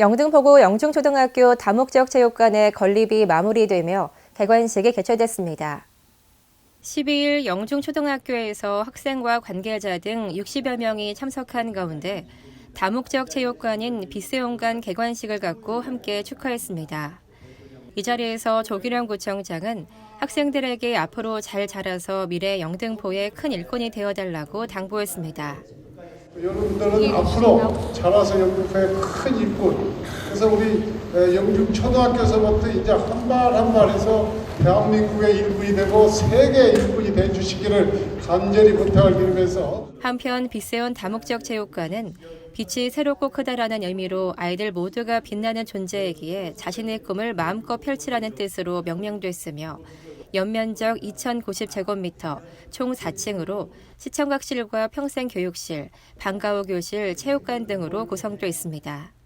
영등포구 영중초등학교 다목적 체육관의 건립이 마무리되며 개관식이 개최됐습니다. 12일 영중초등학교에서 학생과 관계자 등 60여 명이 참석한 가운데 다목적 체육관인 비스용관 개관식을 갖고 함께 축하했습니다. 이 자리에서 조기령 구청장은 학생들에게 앞으로 잘 자라서 미래 영등포의 큰 일꾼이 되어달라고 당부했습니다. 여러분들은 앞으로 자라서 영등포의 큰 일꾼 그래서 우리 영중 초등학교에서부터 이제 한 발 한 발 해서 대한민국의 일꾼이 되고 세계 일꾼이 돼 주시기를 간절히 부탁을 드리면서 한편 빗세온 다목적 체육관은 빛이 새롭고 크다라는 의미로 아이들 모두가 빛나는 존재이기에 자신의 꿈을 마음껏 펼치라는 뜻으로 명명됐으며 연면적 2,090제곱미터, 총 4층으로 시청각실과 평생교육실, 방과후 교실, 체육관 등으로 구성되어 있습니다.